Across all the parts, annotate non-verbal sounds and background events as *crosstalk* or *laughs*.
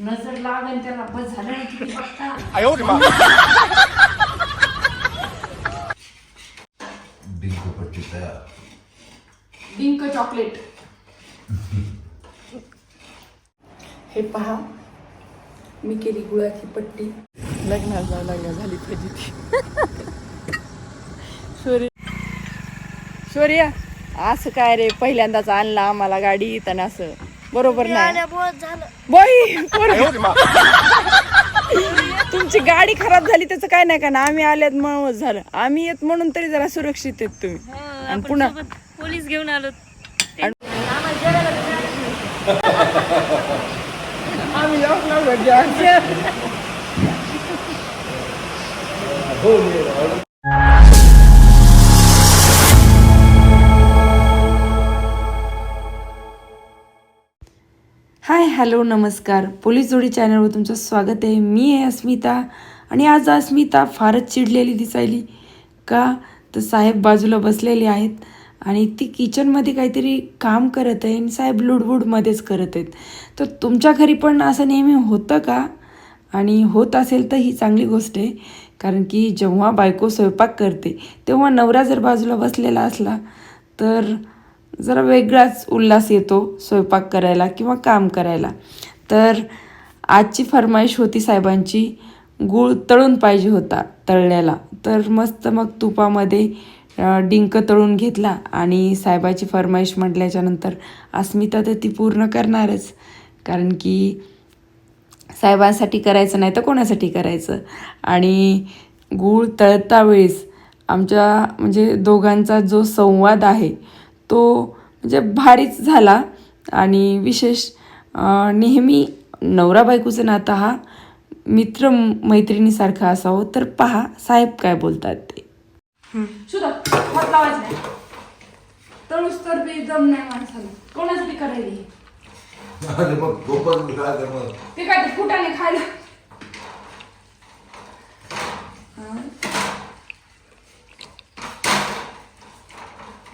नजर लागेल त्याला बस झालं ना किती बघता. तयार. डिंक चॉकलेट. हे पहा मी केली गुळाची पट्टी. लग्नाला जाऊ लागल्या झाली फजिती शौर्य शौर्य असं काय रे? पहिल्यांदाच आणला आम्हाला गाडी आणि असं. बरोबर नाही बाई. तुमची गाडी खराब झाली त्याचं काय नाही का ना आम्ही आल्यात म्हणून झालं आम्ही येत म्हणून तरी जरा सुरक्षित येत तुम्ही आणि पुन्हा पोलीस घेऊन आलो आम्ही हाय हॅलो नमस्कार. पोलीस जोडी चॅनलवर तुमचं स्वागत आहे. मी आहे अस्मिता आणि आज अस्मिता फारच चिडलेली दिसायली का? तर साहेब बाजूला बसलेले आहेत आणि ती किचनमध्ये काहीतरी काम करत आहे आणि साहेब लुडबुडमध्येच करत आहेत. तर तुमच्या घरी पण असं नेहमी होतं का? आणि होत असेल तर ही चांगली गोष्ट आहे कारण की जेव्हा बायको स्वयंपाक करते तेव्हा नवरा जर बाजूला बसलेला असला तर जरा वेगळाच उल्हास येतो स्वयंपाक करायला किंवा काम करायला. तर आजची फरमाईश होती साहेबांची गूळ तळून पाहिजे होता तळल्याला तर मस्त मग तुपामध्ये डिंक तळून घेतला आणि साहेबाची फरमाईश म्हटल्याच्यानंतर अस्मिता तर ती पूर्ण करणारच. कारण की साहेबांसाठी करायचं नाही तर कोणासाठी करायचं? आणि गूळ तळता वेळेस आमच्या म्हणजे दोघांचा जो संवाद आहे तो म्हणजे भारीच झाला. आणि विशेष नेहमी नवरा बायकोचं नातं हा मित्र मैत्रिणीसारखा असावं. तर पहा साहेब काय बोलतात ते. तर बी नाही माणसाला. कोणासाठी करायली ते काय ते फुटाने खायला?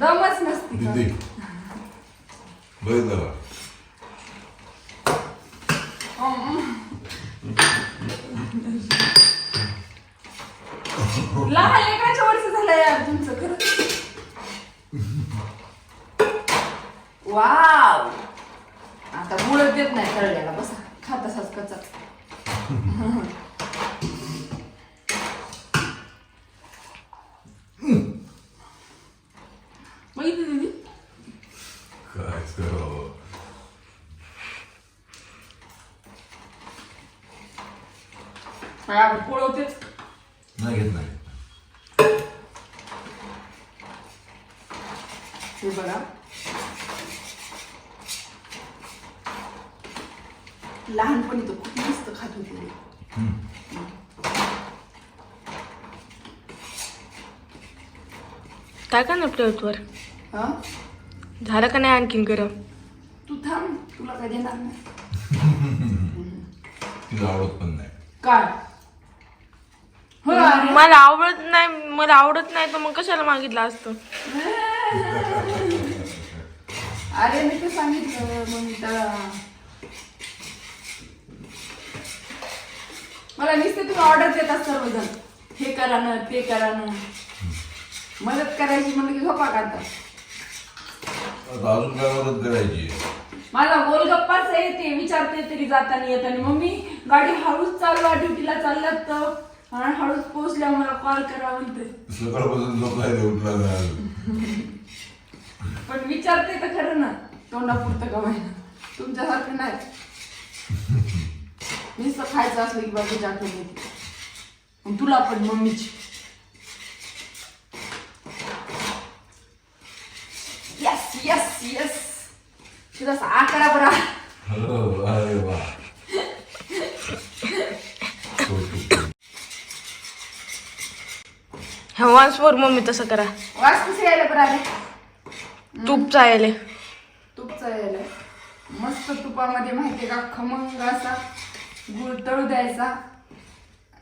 दमच नसती का? दिदी बघितलं का लहान लेकराच्या वर्ष झालं यार तुमचं खरं वाव आता मुळच देत नाही तळल्याला बसा खात असाच कचा बघितली दीदी काय करावं काय पोळवतेच नाही घेत नाही हे बघा लहानपणी तो खूप मस्त खात होती टाका ना प्लेटवर हा झालं का नाही आणखीन गरम तू थांब तुला काय देणार नाही तिला आवडत पण नाही काय. मला आवडत नाही मला आवडत नाही तर मग कशाला मागितलं असतं? अरे मी तर सांगितलं मग मला नुसते तुम्ही ऑर्डर देतात सर्वजण. हे करा ना ते करा ना. मदत करायची म्हणलं की झोपा काढतात अजून काय मदत करायची? मला गोलगप्पाच येते विचारते तरी जाताना येताना. मम्मी गाडी हळूच चालवा ड्युटीला चालल्यात तर. आणि हळूच पोहोचल्या मला कॉल करा म्हणते सकाळपासून झोपायला उठला नाही पण विचारते तर खरं ना तोंडापुरतं का माहिती तुमच्यासारखं नाही. नुसतं खायचं असलं की बाबा आठवण येते तुला पण मम्मीची. येस येस येस तुझा आकडा बरा अरे वा. ह्या फोर मम्मी तसं करा. वास कसं यायला बरं आले. तूप चायले. तूप चायला. मस्त तुपामध्ये माहिती का? खमंग असा गुळ तळू द्यायचा.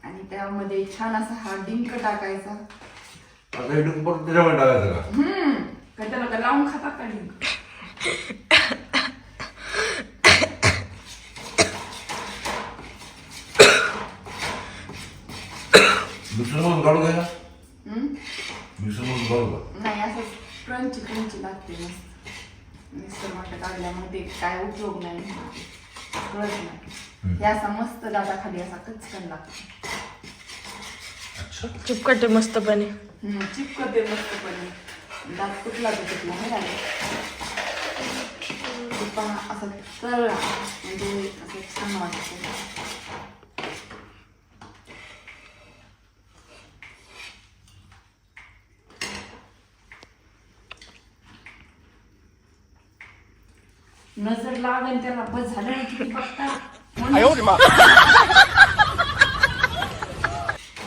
आणि त्यामध्ये छान असा हा डिंक टाकायचा. काय त्याला का लावून खाता का डिंक? दुसरं काढू घ्या काढू का नाही असं क्रंची क्रंची लागते मस्त मिक्सर मोठं काढल्यामुळे ते काय उपयोग नाही कळत नाही हे असा मस्त दादा खाली असा कचकन लागतो अच्छा चिपकटे मस्तपणे हम्म, चिपकते मस्तपणे दात कुठला तर कुठला हे पहा असं तळला म्हणजे असं छान वाटतं नजर लागेल त्याला बस झालं ना किती बघता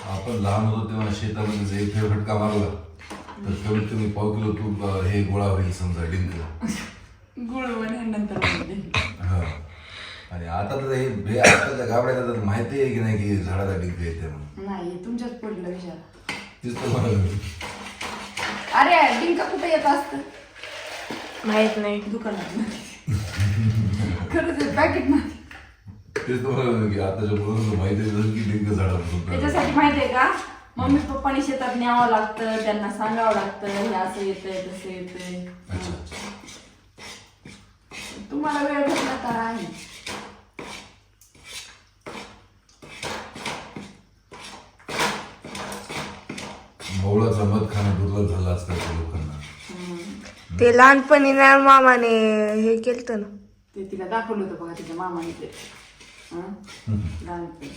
आपण लहान होतो तेव्हा शेतामध्ये जर एक फेर फटका मारला तर कमीत कमी पाव किलो तूप अं, हे गोळा होईल समजा डिंक. गुळ नंतर हा. आणि आता तर हे हे आताच्या गाबड्याला तर माहिती आहे की नाही की झाडाला डिंक येते म्हणून. नाही तुमच्याच पडलं विचार तीच तर मला अरे डिंका कुठे येत असत? माहीत नाही. दुकानात. खरंच पॅकेटमध्ये तेच तर मला की आताच्या मुलांना माहिती आहे की झाडापासून. त्याच्यासाठी माहितीये का? मम्मी पप्पानी शेतात न्यावं लागतं त्यांना सांगावं लागतं हे असं येतंय तसं येतंय. अच्छा. तुम्हाला वेळ भेटला तर आहे मवळाचा मध खाणं दुर्लभ झालं आजकालच्या लोकांना. ते लहानपणी ना मामाने हे केलं ना. ते तिला दाखवलं होतं बघा तिच्या मामाने ते. हं? लहानपणी.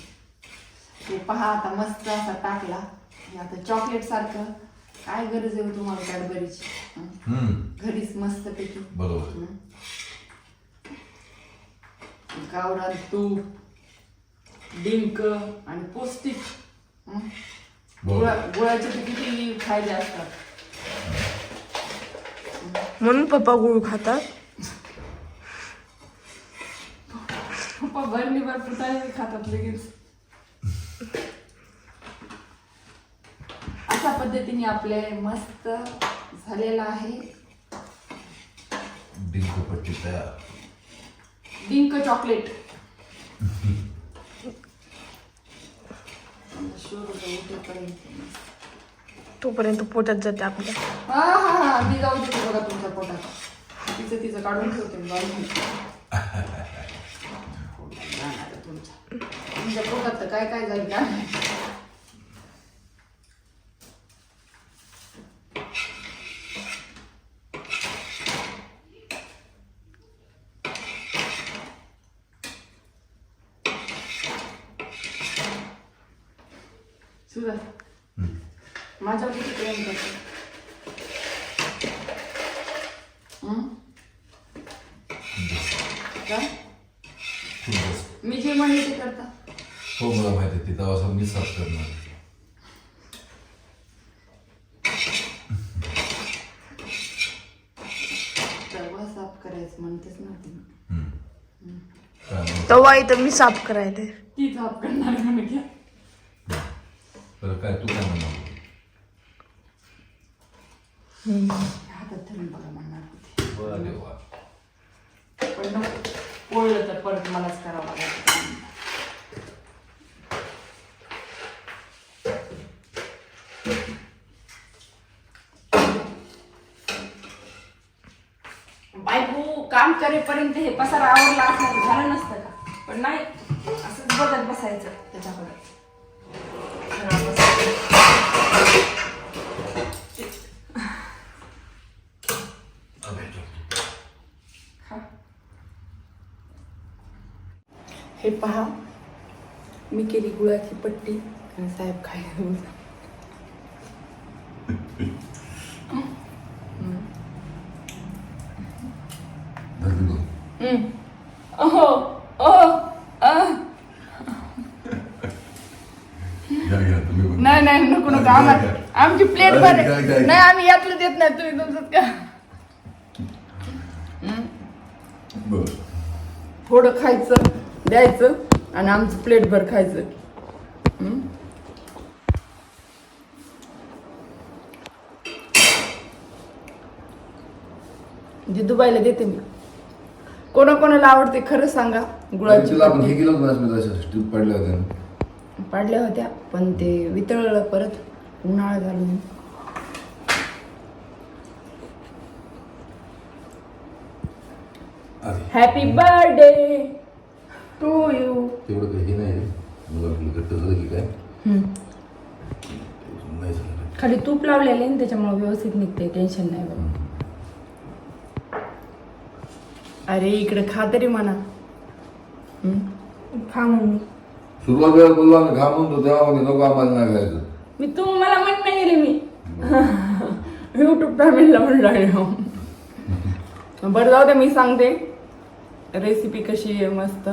ते पहा आता मस्त असा टाकला. हे आता चॉकलेट सारखं. काय गरज आहे हो तुम्हाला कॅडबरीची हं? हम्म. घरीच मस्त पैकी बरोबर गावरान तूप डिंक आणि पौष्टिक. हं? गुळा गुळाचे तर किती फायदे असतात. म्हणून पप्पा गुळ खातात. पप्पा भरणी भर फुटाने खातात लगेच. अशा पद्धतीने आपले मस्त झालेला आहे. डिंक पट्टी तयार. डिंक चॉकलेट. *laughs* शुरू उठेपर्यंत. तोपर्यंत पोटात जाते आपल्या हा हा हा मी जाऊ देते बघा तुमच्या पोटात तिचं तिचं काढून ठेवते मी बाजूला. तुमच्या तुमच्या पोटात तर काय काय जाईल काय माहिती. माझ्यावर किती प्रेम करतो हं? खूप मी जे म्हणले ते करता. हो मला माहिती आहे तिथं असं मी साफ करणार. तवा साफ करायचं म्हणतेच नव्हती? तवा इथं मी साफ करायला. ती साफ करणार म्हणून घ्या बरं काय तू काय म्हणणार? हातात धरून बघा म्हणणार होती पण नको पोळलं तर परत मलाच करावं लागेल बायको काम करेपर्यंत हे पसार आवडला असं झालं नसतं का? पण नाही असंच बघत बसायचं त्याच्याकडे हे पहा. मी केली गुळाची पट्टी आणि साहेब खायला घ्या तुम्ही पण. नाही नाही नको नको आम्हाला आमची प्लेट भर? नाही आम्ही यातलं देत नाही तुम्ही तुमचं का थोडं खायचं. द्यायचं आणि आमचं प्लेट भर खायचं? जे दुबाईला देते मी. कोणाकोणाला आवडते खरं सांगा गुळाची तिला आपण. हे केलं होतं पडल्या होत्या. पाडल्या होत्या पण ते वितळलं परत उन्हाळा झालं अरे. हॅपी बर्थडे टू यू तेवढं काही हे नाही मला वाटलं घट्ट झालं की काय नाही झालं खाली तूप लावलेले ना त्याच्यामुळे व्यवस्थित निघते टेन्शन नाही बघ अरे इकडे खा तरी म्हणा? खा मम्मी बोललो आम्ही घाम म्हणतो तेव्हा म्हणजे नको आम्हाला नाही खायचं मी तू मला म्हण नाही गेले मी युट्यूब फॅमिलीला म्हणून हो. बरं जाऊ दे मी सांगते रेसिपी कशी आहे मस्त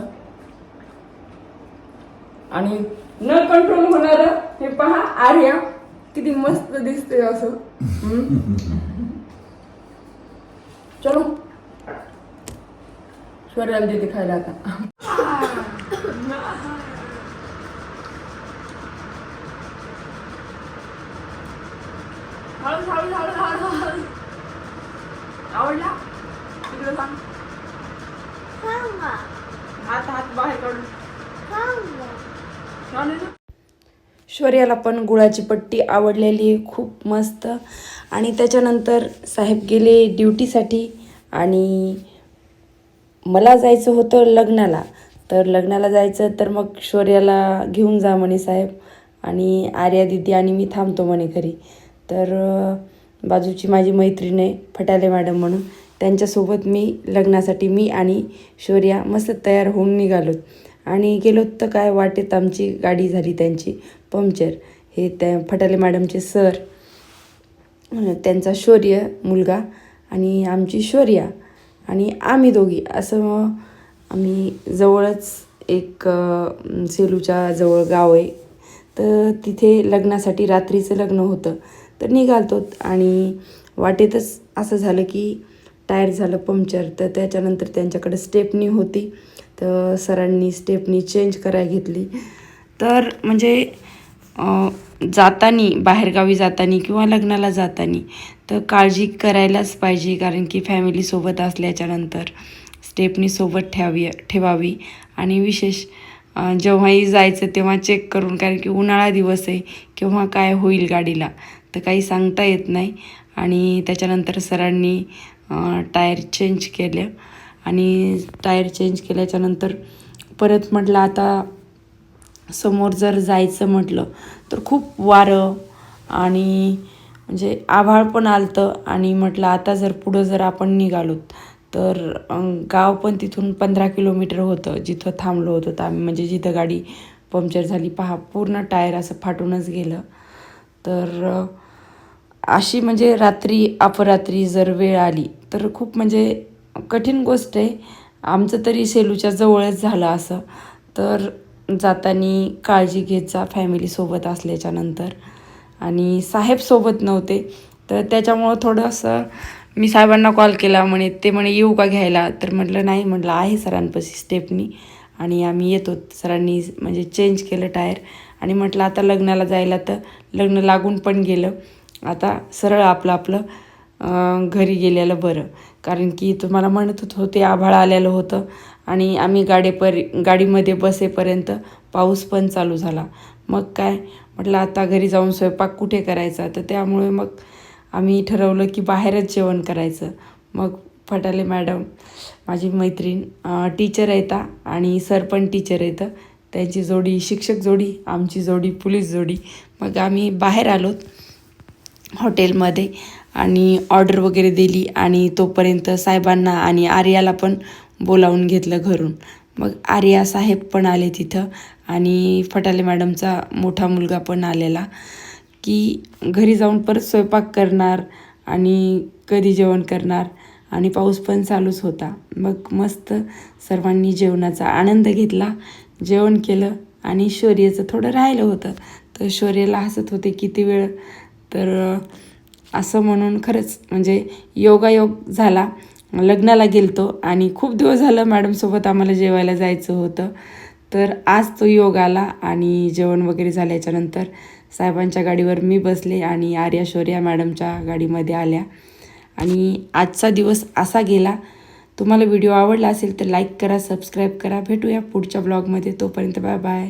आणि न कंट्रोल होणार हे पहा आर्या. किती मस्त दिसते असं. चलो. स्वराला देते खायला आता. आवडला? तिकडे सांग. हात हात बाहेर काढून? शौर्याला पण गुळाची पट्टी आवडलेली आहे खूप मस्त. आणि त्याच्यानंतर साहेब गेले ड्युटीसाठी आणि मला जायचं होतं लग्नाला. तर लग्नाला जायचं तर मग शौर्याला घेऊन जा म्हणे साहेब. आणि आर्या दिदी आणि मी थांबतो म्हणे घरी. तर बाजूची माझी मैत्रीण आहे फटाले मॅडम म्हणून. त्यांच्यासोबत मी लग्नासाठी मी आणि शौर्या मस्त तयार होऊन निघालो. आणि गेलो तर काय वाटेत आमची गाडी झाली त्यांची पंक्चर. हे त्या फटाले मॅडमचे सर त्यांचा शौर्य मुलगा आणि आमची शौर्या आणि आम्ही दोघी. असं मग आम्ही जवळच एक सेलूच्या जवळ गाव आहे. तर तिथे लग्नासाठी रात्रीचं लग्न होतं. तर निघालतो आणि वाटेतच असं झालं की टायर झालं पंक्चर. तर त्याच्यानंतर त्यांच्याकडे स्टेपनी होती. तर सरांनी स्टेपनी चेंज करायला घेतली. तर म्हणजे जातानी बाहेरगावी जातानी किंवा लग्नाला जातानी तर काळजी करायलाच पाहिजे कारण की फॅमिलीसोबत असल्याच्यानंतर स्टेपनी सोबत ठेवावी ठेवावी. आणि विशेष जेव्हाही जायचं तेव्हा चेक करून कारण की उन्हाळा दिवस आहे केव्हा काय होईल गाडीला तर काही सांगता येत नाही. आणि त्याच्यानंतर सरांनी टायर चेंज केलं. आणि टायर चेंज केल्याच्यानंतर परत म्हटलं आता समोर जर जायचं म्हटलं तर खूप वारं आणि म्हणजे आभाळ पण आलतं आणि म्हटलं आता जर पुढं जर आपण निघालो तर गाव पण तिथून पंधरा किलोमीटर होतं जिथं थांबलो होतो तर आम्ही म्हणजे जिथं गाडी पंक्चर झाली पहा पूर्ण टायर असं फाटूनच गेलं. तर अशी म्हणजे रात्री अपरात्री जर वेळ आली तर खूप म्हणजे कठीण गोष्ट आहे. आमचं तरी सेलूच्या जवळच झालं असं. तर जाताना काळजी घेत जा फॅमिलीसोबत असल्याच्यानंतर आणि साहेबसोबत नव्हते. तर त्याच्यामुळं थोडंसं मी साहेबांना कॉल केला. म्हणे ते म्हणे येऊ का घ्यायला? तर म्हटलं नाही. म्हटलं आहे सरांपाशी स्टेपनी आणि आम्ही येतो. सरांनी म्हणजे चेंज केलं टायर आणि म्हटलं आता लग्नाला जायला तर लग्न लागून पण गेलं. आता सरळ आपलं आपलं घरी गेलेलं बरं. कारण की तुम्हाला म्हणत होत होते आभाळ आलेलं होतं. आणि आम्ही गाडीपर गाडीमध्ये बसेपर्यंत पाऊस पण चालू झाला. मग काय? म्हटलं आता घरी जाऊन स्वयंपाक कुठे करायचा? तर त्यामुळे मग आम्ही ठरवलं की बाहेरच जेवण करायचं. मग फटाले मॅडम माझी मैत्रीण टीचर येता आणि सर पण टीचर येतं त्यांची जोडी शिक्षक जोडी आमची जोडी पोलीस जोडी. मग आम्ही बाहेर आलोत हॉटेलमध्ये. आणि ऑर्डर वगैरे दिली आणि तोपर्यंत साहेबांना आणि आर्याला पण बोलावून घेतलं घरून. मग आर्या साहेब पण आले तिथं आणि फटाले मॅडमचा मोठा मुलगा पण आलेला की घरी जाऊन परत स्वयंपाक करणार आणि कधी जेवण करणार आणि पाऊस पण चालूच होता. मग मस्त सर्वांनी जेवणाचा आनंद घेतला जेवण केलं आणि शौर्याचं थोडं राहिलं होतं. तर शौर्याला हसत होते किती वेळ. तर असं म्हणून खरंच म्हणजे योगायोग झाला. लग्नाला गेलतो आणि खूप दिवस झालं मॅडमसोबत आम्हाला जेवायला जायचं होतं. तर आज तो योग आला आणि जेवण वगैरे झाल्याच्यानंतर साहेबांच्या गाडीवर मी बसले आणि आर्या शौर्या मॅडमच्या गाडीमध्ये आल्या. आणि आजचा दिवस असा गेला. तुम्हाला व्हिडिओ आवडला असेल तर लाईक करा सबस्क्राईब करा. भेटूया पुढच्या ब्लॉगमध्ये तोपर्यंत बाय बाय